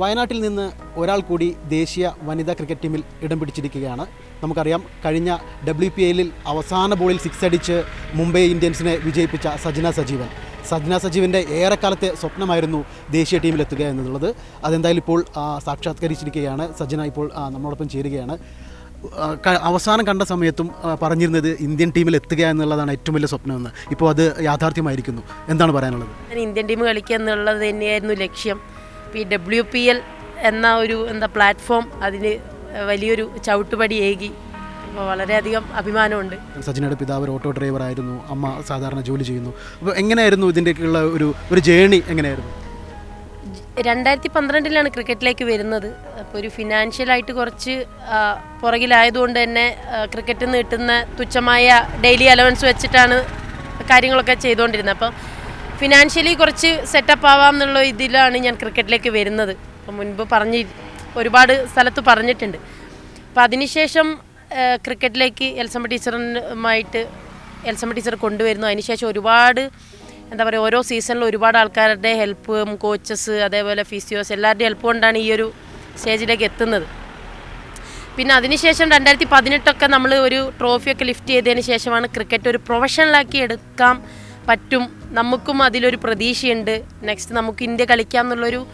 വയനാട്ടിൽ നിന്ന് ഒരാൾ കൂടി ദേശീയ വനിതാ ക്രിക്കറ്റ് ടീമിൽ ഇടം പിടിച്ചിരിക്കുകയാണ്. നമുക്കറിയാം കഴിഞ്ഞ ഡബ്ല്യു പി എല്ലിൽ അവസാന ബോളിൽ സിക്സ് അടിച്ച് മുംബൈ ഇന്ത്യൻസിനെ വിജയിപ്പിച്ച സജ്ന സജീവൻ. സജ്ന സജീവന്റെ ഏറെക്കാലത്തെ സ്വപ്നമായിരുന്നു ദേശീയ ടീമിലെത്തുക എന്നുള്ളത്. അതെന്തായാലും ഇപ്പോൾ സാക്ഷാത്കരിച്ചിരിക്കുകയാണ്. സജ്ന ഇപ്പോൾ നമ്മളോടൊപ്പം ചേരുകയാണ്. അവസാനം കണ്ട സമയത്തും പറഞ്ഞിരുന്നത് ഇന്ത്യൻ ടീമിൽ എത്തുക എന്നുള്ളതാണ് ഏറ്റവും വലിയ സ്വപ്നമെന്ന്. ഇപ്പോൾ അത് യാഥാർത്ഥ്യമായിരിക്കുന്നു. എന്താണ് പറയാനുള്ളത്? ഇന്ത്യൻ ടീം കളിക്കുക എന്നുള്ളത് തന്നെയായിരുന്നു ലക്ഷ്യം. ഈ ഡബ്ല്യു പി എൽ എന്ന ഒരു എന്താ പ്ലാറ്റ്ഫോം അതിന് വലിയൊരു ചവിട്ടുപടി ഏകി. അപ്പോൾ വളരെയധികം അഭിമാനമുണ്ട്. സച്ചിനയുടെ പിതാവ് ഒരു ഓട്ടോ ഡ്രൈവർ ആയിരുന്നു. അമ്മ സാധാരണ ജോലി ചെയ്യുന്നു. അപ്പോൾ എങ്ങനെയായിരുന്നു ഇതിന്റെയൊക്കെയുള്ള ഒരു ഒരു ജേണി എങ്ങനെയായിരുന്നു? രണ്ടായിരത്തി പന്ത്രണ്ടിലാണ് ക്രിക്കറ്റിലേക്ക് വരുന്നത്. അപ്പോൾ ഒരു ഫിനാൻഷ്യലായിട്ട് കുറച്ച് പുറകിലായതുകൊണ്ട് തന്നെ ക്രിക്കറ്റിൽ നിന്ന് കിട്ടുന്ന തുച്ഛമായ ഡെയിലി അലവൻസ് വെച്ചിട്ടാണ് കാര്യങ്ങളൊക്കെ ചെയ്തുകൊണ്ടിരുന്നത്. അപ്പം ഫിനാൻഷ്യലി കുറച്ച് സെറ്റപ്പ് ആവാം എന്നുള്ള ഇതിലാണ് ഞാൻ ക്രിക്കറ്റിലേക്ക് വരുന്നത്. അപ്പം മുൻപ് പറഞ്ഞ് ഒരുപാട് സ്ഥലത്ത് പറഞ്ഞിട്ടുണ്ട്. അപ്പം അതിനുശേഷം ക്രിക്കറ്റിലേക്ക് എൽസമ്മ ടീച്ചറുമായിട്ട് എൽസമ്മ ടീച്ചർ കൊണ്ടുവരുന്നു. അതിനുശേഷം ഒരുപാട് എന്താ പറയുക ഓരോ സീസണിലും ഒരുപാട് ആൾക്കാരുടെ ഹെൽപ്പും കോച്ചസ് അതേപോലെ ഫിസിയോസ് എല്ലാവരുടെയും ഹെൽപ്പ് കൊണ്ടാണ് ഈ ഒരു സ്റ്റേജിലേക്ക് എത്തുന്നത്. പിന്നെ അതിനുശേഷം രണ്ടായിരത്തി പതിനെട്ടൊക്കെ നമ്മൾ ഒരു ട്രോഫിയൊക്കെ ലിഫ്റ്റ് ചെയ്തതിന് ശേഷമാണ് ക്രിക്കറ്റ് ഒരു പ്രൊഫഷണലാക്കി എടുക്കാൻ പറ്റും. നമുക്കും അതിലൊരു പ്രതീക്ഷയുണ്ട്. നെക്സ്റ്റ് നമുക്ക് ഇന്ത്യ കളിക്കാം എന്നുള്ളൊരു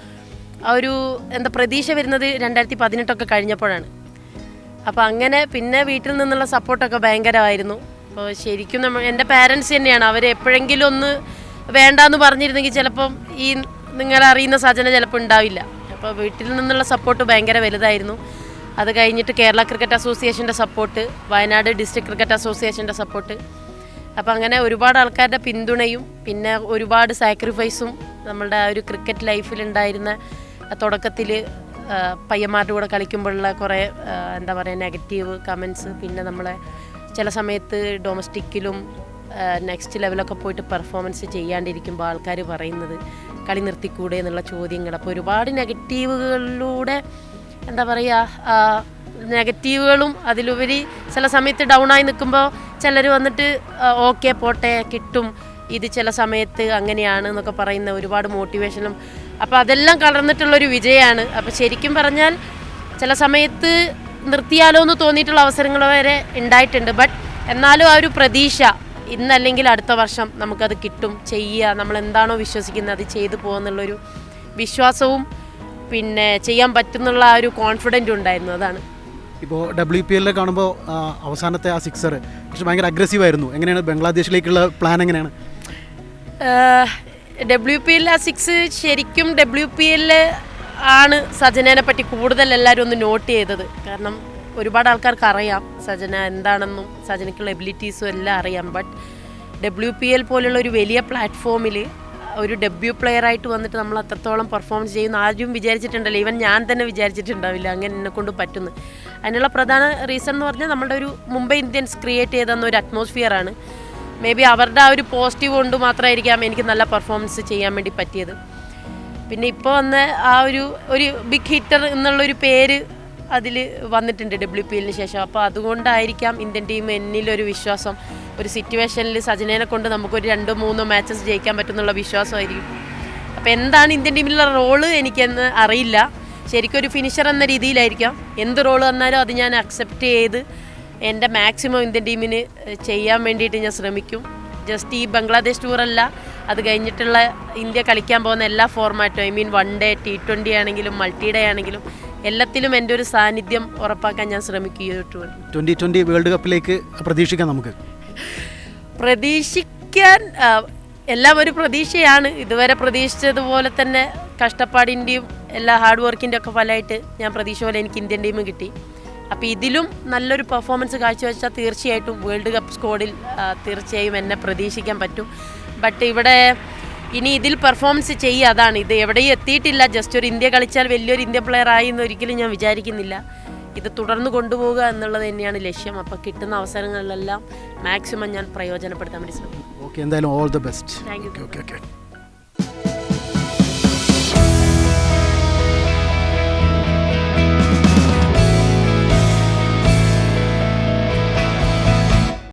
ആ ഒരു എന്താ പ്രതീക്ഷ വരുന്നത് രണ്ടായിരത്തി പതിനെട്ടൊക്കെ കഴിഞ്ഞപ്പോഴാണ്. അപ്പോൾ അങ്ങനെ പിന്നെ വീട്ടിൽ നിന്നുള്ള സപ്പോർട്ടൊക്കെ ഭയങ്കരമായിരുന്നു. അപ്പോൾ ശരിക്കും നമ്മൾ എന്റെ പാരൻസ് തന്നെയാണ്. അവർ എപ്പോഴെങ്കിലും ഒന്ന് വേണ്ടാന്ന് പറഞ്ഞിരുന്നെങ്കിൽ ചിലപ്പം ഈ നിങ്ങളറിയുന്ന സജന ചിലപ്പോൾ ഉണ്ടാവില്ല. അപ്പോൾ വീട്ടിൽ നിന്നുള്ള സപ്പോർട്ട് ഭയങ്കര വലുതായിരുന്നു. അത് കഴിഞ്ഞിട്ട് കേരള ക്രിക്കറ്റ് അസോസിയേഷന്റെ സപ്പോർട്ട് വയനാട് ഡിസ്ട്രിക്ട് ക്രിക്കറ്റ് അസോസിയേഷന്റെ സപ്പോർട്ട് അപ്പോൾ അങ്ങനെ ഒരുപാട് ആൾക്കാരുടെ പിന്തുണയും പിന്നെ ഒരുപാട് സാക്രിഫൈസും നമ്മളുടെ ആ ഒരു ക്രിക്കറ്റ് ലൈഫിൽ ഉണ്ടായിരുന്ന തുടക്കത്തിൽ പയ്യന്മാരുടെ കൂടെ കളിക്കുമ്പോഴുള്ള കുറേ എന്താ പറയുക നെഗറ്റീവ് കമൻസ് പിന്നെ നമ്മളെ ചില സമയത്ത് ഡൊമസ്റ്റിക്കിലും നെക്സ്റ്റ് ലെവലൊക്കെ പോയിട്ട് പെർഫോമൻസ് ചെയ്യാണ്ടിരിക്കുമ്പോൾ ആൾക്കാർ പറയുന്നത് കളി നിർത്തിക്കൂടെ എന്നുള്ള ചോദ്യങ്ങൾ അപ്പോൾ ഒരുപാട് നെഗറ്റീവുകളിലൂടെ എന്താ പറയുക നെഗറ്റീവുകളും അതിലുപരി ചില സമയത്ത് ഡൗൺ ആയി നിൽക്കുമ്പോൾ ചിലർ വന്നിട്ട് ഓക്കെ പോട്ടെ കിട്ടും. ഇത് ചില സമയത്ത് അങ്ങനെയാണ് എന്നൊക്കെ പറയുന്ന ഒരുപാട് മോട്ടിവേഷനും. അപ്പോൾ അതെല്ലാം കലർന്നിട്ടുള്ളൊരു വിജയമാണ്. അപ്പോൾ ശരിക്കും പറഞ്ഞാൽ ചില സമയത്ത് നിർത്തിയാലോ എന്ന് തോന്നിയിട്ടുള്ള അവസരങ്ങൾ വരെ ഉണ്ടായിട്ടുണ്ട്. ബട്ട് എന്നാലും ആ ഒരു പ്രതീക്ഷ ഇന്നല്ലെങ്കിൽ അടുത്ത വർഷം നമുക്കത് കിട്ടും. ചെയ്യുക നമ്മൾ എന്താണോ വിശ്വസിക്കുന്നത് അത് ചെയ്തു പോകുന്നുള്ളൊരു വിശ്വാസവും പിന്നെ ചെയ്യാൻ പറ്റുന്നുള്ള ആ ഒരു കോൺഫിഡന്റും ഉണ്ടായിരുന്നു. അതാണ്. ഇപ്പോൾ ഡബ്ല്യു പി എല്ലിൽ കാണുമ്പോൾ അവസാനത്തെ ആ സിക്സർ പക്ഷെ ഭയങ്കര അഗ്രസീവ് ആയിരുന്നു. എങ്ങനെയാണ് ബംഗ്ലാദേശിലേക്കുള്ള പ്ലാൻ എങ്ങനെയാണ്? ഡബ്ല്യു പി എല്ലിൽ ആ സിക്സ് ശരിക്കും ഡബ്ല്യു പി എല്ലിൽ ആണ് സജനേനെ പറ്റി കൂടുതൽ എല്ലാവരും ഒന്ന് നോട്ട് ചെയ്തത്. കാരണം ഒരുപാട് ആൾക്കാർക്ക് അറിയാം സജന എന്താണെന്നും സജനയ്ക്കുള്ള എബിലിറ്റീസും എല്ലാം അറിയാം. ബട്ട് ഡബ്ല്യു പി എൽ പോലുള്ള ഒരു വലിയ പ്ലാറ്റ്ഫോമിൽ ഒരു ഡെബ്യൂ പ്ലെയർ ആയിട്ട് വന്നിട്ട് നമ്മൾ അത്രത്തോളം പെർഫോം ചെയ്യുന്ന. ആരും വിചാരിച്ചിട്ടുണ്ടല്ലോ ഈവൻ ഞാൻ തന്നെ വിചാരിച്ചിട്ടുണ്ടാവില്ല അങ്ങനെ എന്നെ കൊണ്ട് പറ്റുന്നു. അതിനുള്ള പ്രധാന റീസൺ എന്ന് പറഞ്ഞാൽ നമ്മുടെ ഒരു മുംബൈ ഇന്ത്യൻസ് ക്രിയേറ്റ് ചെയ്തെന്ന ഒരു അറ്റ്മോസ്ഫിയർ ആണ്. മേ ബി അവരുടെ ആ ഒരു പോസിറ്റീവ് കൊണ്ട് മാത്രമായിരിക്കാം എനിക്ക് നല്ല പെർഫോമൻസ് ചെയ്യാൻ വേണ്ടി പറ്റിയത്. പിന്നെ ഇപ്പോൾ വന്ന ആ ഒരു ഒരു ബിഗ് ഹിറ്റർ എന്നുള്ളൊരു പേര് അതിൽ വന്നിട്ടുണ്ട് ഡബ്ല്യു പി എല്ലിന് ശേഷം. അപ്പോൾ അതുകൊണ്ടായിരിക്കാം ഇന്ത്യൻ ടീം എന്നിലൊരു വിശ്വാസം. ഒരു സിറ്റുവേഷനിൽ സജനേനെ കൊണ്ട് നമുക്കൊരു രണ്ടോ മൂന്നോ മാച്ചസ് ജയിക്കാൻ പറ്റുന്നുള്ള വിശ്വാസമായിരിക്കും. അപ്പോൾ എന്താണ് ഇന്ത്യൻ ടീമിലുള്ള റോൾ എനിക്കെന്ന് അറിയില്ല. ശരിക്കും ഒരു ഫിനിഷർ എന്ന രീതിയിലായിരിക്കാം. എന്ത് റോൾ തന്നാലും അത് ഞാൻ അക്സെപ്റ്റ് ചെയ്ത് എന്റെ മാക്സിമം ഇന്ത്യൻ ടീമിന് ചെയ്യാൻ വേണ്ടിയിട്ട് ഞാൻ ശ്രമിക്കും. ജസ്റ്റ് ഈ ബംഗ്ലാദേശ് ടൂറല്ല അത് കഴിഞ്ഞിട്ടുള്ള ഇന്ത്യ കളിക്കാൻ പോകുന്ന എല്ലാ ഫോർമാറ്റും I mean one day T twenty ആണെങ്കിലും മൾട്ടി ഡേ ആണെങ്കിലും എല്ലാത്തിലും എന്റെ ഒരു സാന്നിധ്യം ഉറപ്പാക്കാൻ ഞാൻ ശ്രമിക്കും ഈ ഒരു ടൂർ ട്വന്റി ട്വന്റി വേൾഡ് കപ്പിലേക്ക് പ്രതീക്ഷിക്കാം നമുക്ക്. പ്രതീക്ഷിക്കാൻ ആ, എല്ലാം ഒരു പ്രതീക്ഷയാണ്. ഇതുവരെ പ്രതീക്ഷിച്ചതുപോലെ തന്നെ കഷ്ടപ്പാടിന്റെയും എല്ലാ ഹാർഡ് വർക്കിന്റെ ഒക്കെ ഫലമായിട്ട് ഞാൻ പ്രതീക്ഷ പോലെ എനിക്ക് ഇന്ത്യൻ ടീം കിട്ടി. അപ്പോൾ ഇതിലും നല്ലൊരു പെർഫോമൻസ് കാഴ്ചവെച്ചാൽ തീർച്ചയായിട്ടും വേൾഡ് കപ്പ് സ്കോഡിൽ തീർച്ചയായും എന്നെ പ്രതീക്ഷിക്കാൻ പറ്റും. ബട്ട് ഇവിടെ ഇനി ഇതിൽ പെർഫോമൻസ് ചെയ്യുക അതാണ്. ഇത് എവിടെയും എത്തിയിട്ടില്ല. ജസ്റ്റ് ഒരു ഇന്ത്യ കളിച്ചാൽ വലിയൊരു ഇന്ത്യ പ്ലെയർ ആയി എന്ന് ഒരിക്കലും ഞാൻ വിചാരിക്കുന്നില്ല. ഇത് തുടർന്ന് കൊണ്ടുപോവുക എന്നുള്ളത് തന്നെയാണ് ലക്ഷ്യം. അപ്പോൾ കിട്ടുന്ന അവസരങ്ങളിലെല്ലാം മാക്സിമം ഞാൻ പ്രയോജനപ്പെടുത്താൻ വേണ്ടി ശ്രമിക്കും. ഓക്കെ എന്തായാലും all the best thank you okay okay